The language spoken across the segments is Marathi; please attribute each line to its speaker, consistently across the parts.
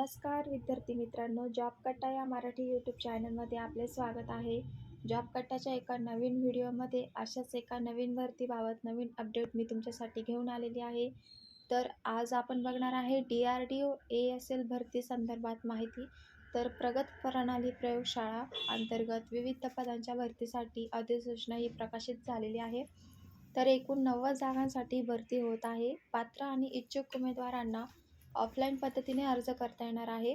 Speaker 1: नमस्कार विद्यार्थी मित्रांनो जॉब कट्टा या मराठी यूट्यूब चॅनलमध्ये आपले स्वागत आहे. जॉब कट्टाच्या एका नवीन व्हिडिओमध्ये अशाच एका नवीन भरतीबाबत नवीन अपडेट मी तुमच्यासाठी घेऊन आलेली आहे. तर आज आपण बघणार आहे D R D O A S L भरती संदर्भात माहिती. तर प्रगत प्रणाली प्रयोगशाळा अंतर्गत विविध पदांच्या भरतीसाठी अधिसूचना ही प्रकाशित झालेली आहे. तर एकूण नव्वद जागांसाठी भरती होत आहे. पात्र आणि इच्छुक उमेदवारांना ऑफलाईन पद्धतीने अर्ज करता येणार आहे.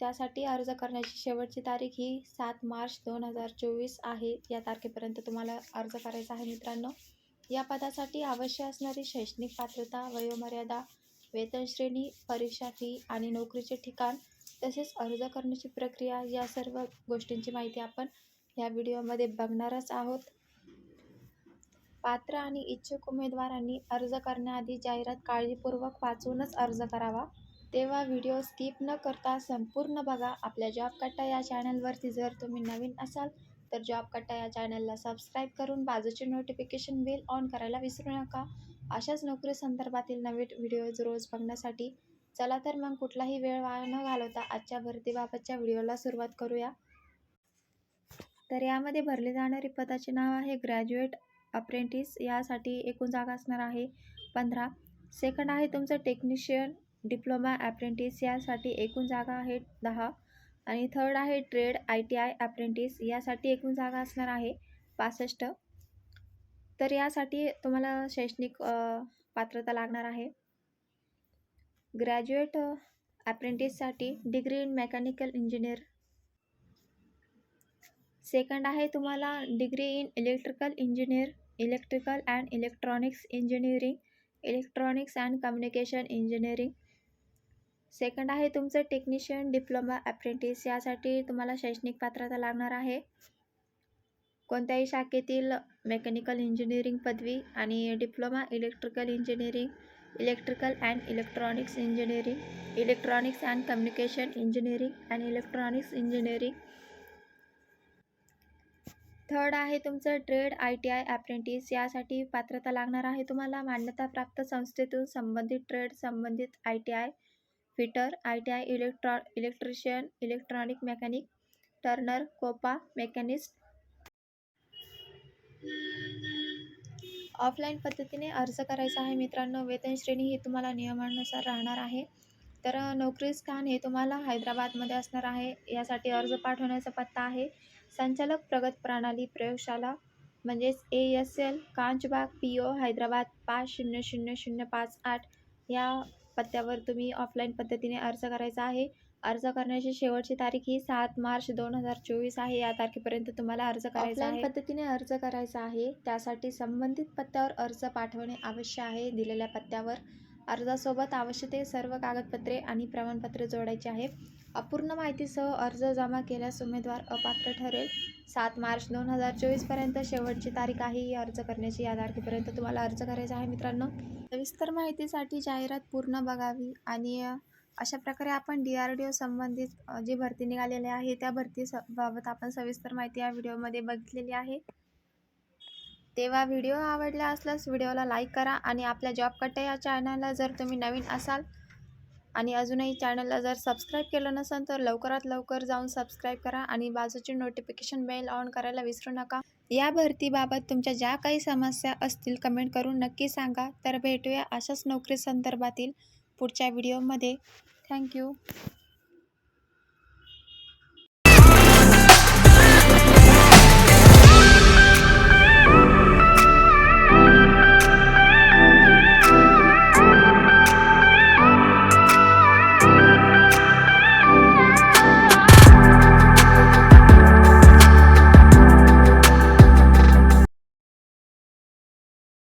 Speaker 1: त्यासाठी अर्ज करण्याची शेवटची तारीख ही सात मार्च दोन हजार चोवीस आहे. या तारखेपर्यंत तुम्हाला अर्ज करायचा आहे मित्रांनो. या पदासाठी आवश्यक असणारी शैक्षणिक पात्रता वयोमर्यादा वेतनश्रेणी परीक्षा फी आणि नोकरीचे ठिकाण तसेच अर्ज करण्याची प्रक्रिया या सर्व गोष्टींची माहिती आपण या व्हिडिओमध्ये बघणारच आहोत. पात्र आणि इच्छुक उमेदवारांनी अर्ज करण्याआधी जाहिरात काळजीपूर्वक वाचूनच अर्ज करावा. तेव्हा व्हिडिओ स्किप न करता संपूर्ण बघा. आपल्या जॉब कट्टा या चॅनलवरती जर तुम्ही नवीन असाल तर जॉब कट्टा या चॅनलला सबस्क्राईब करून बाजूचे नोटिफिकेशन बिल ऑन करायला विसरू नका. अशाच नोकरी संदर्भातील नवीन व्हिडिओज रोज बघण्यासाठी चला तर मग कुठलाही वेळ वाया न घालवता आजच्या भरतीबाबतच्या व्हिडिओला सुरुवात करूया. तर यामध्ये भरले जाणारी पदाचे नाव आहे ग्रॅज्युएट अप्रेंटिस यासाठी एकूण जागा असणार आहे पंधरा. सेकंड आहे तुमचं टेक्निशियन डिप्लोमा ॲप्रेंटिस यासाठी एकूण जागा आहे दहा. आणि थर्ड आहे trade I T I apprentice यासाठी एकूण जागा असणार आहे पासष्ट. तर यासाठी तुम्हाला शैक्षणिक पात्रता लागणार आहे. Graduate ॲप्रेंटिससाठी degree in mechanical engineer second आहे तुम्हाला degree in electrical engineer electrical and electronics engineering electronics and communication engineering second आहे तुमचं टेक्निशियन डिप्लोमा अप्रेंटिस यासाठी तुम्हाला शैक्षणिक पात्रता लागणार आहे. कोणत्याही शाखेतील मेकॅनिकल इंजिनिअरिंग पदवी आणि diploma electrical engineering electrical and electronics engineering electronics and communication engineering and electronics engineering third आहे तुमचं trade I T I apprentice यासाठी पात्रता लागणार आहे तुम्हाला. मान्यताप्राप्त संस्थेतून संबंधित ट्रेड संबंधित I T I fitter I T I electro electrician electronic mechanic turner COPA machinist. Offline पद्धतीने अर्ज करायचा आहे मित्रांनो. वेतन श्रेणी ही तुम्हाला नियमानुसार राहणार आहे. तर नोकरी स्थान हे तुम्हाला हैदराबादमध्ये असणार आहे. यासाठी अर्ज पाठवण्याचा पत्ता आहे. संचालक प्रगत प्रणाली प्रयोगशाला म्हणजेच A S L Kanchanbagh P O Hyderabad पाच शून्य शून्य शून्य पाच आठ या पत्त्यावर तुम्ही ऑफलाईन पद्धतीने अर्ज करायचा आहे. अर्ज करण्याची शेवटची तारीख ही सात मार्च दोन हजार चोवीस आहे. या तारखेपर्यंत तुम्हाला अर्ज करायचा आहे. पद्धतीने अर्ज करायचा आहे. त्यासाठी संबंधित पत्त्यावर अर्ज पाठवणे आवश्यक आहे. दिलेल्या पत्त्यावर अर्जासोबत आवश्यक ते सर्व कागदपत्रे आणि प्रमाणपत्रे जोडायचे आहे. अपूर्ण माहितीसह अर्ज जमा केल्यास उमेदवार अपात्र ठरेल. सात मार्च दोन हजार चोवीसपर्यंत शेवटची तारीख आहे. ही अर्ज करण्याची या तारखेपर्यंत तुम्हाला अर्ज करायचा आहे मित्रांनो. सविस्तर माहितीसाठी जाहिरात पूर्ण बघावी आणि अशा प्रकारे आपण डी आर डी ओ संबंधित जी भरती निघालेली आहे त्या भरती बाबत आपण सविस्तर माहिती या व्हिडिओमध्ये बघितलेली आहे. तेव्हा व्हिडिओ आवडला असल्यास व्हिडिओला लाईक करा आणि आपल्या जॉब कट्टा या चॅनलला जर तुम्ही नवीन असाल आणि अजूनही चॅनलला जर सबस्क्राईब केलं नसेल तर लवकरात लवकर जाऊन सबस्क्राईब करा आणि बाजूची नोटिफिकेशन बेल ऑन करायला विसरू नका. या भरतीबाबत तुमच्या ज्या काही समस्या असतील कमेंट करून नक्की सांगा. तर भेटूया अशाच नोकरी संदर्भातील पुढच्या व्हिडिओमध्ये थँक्यू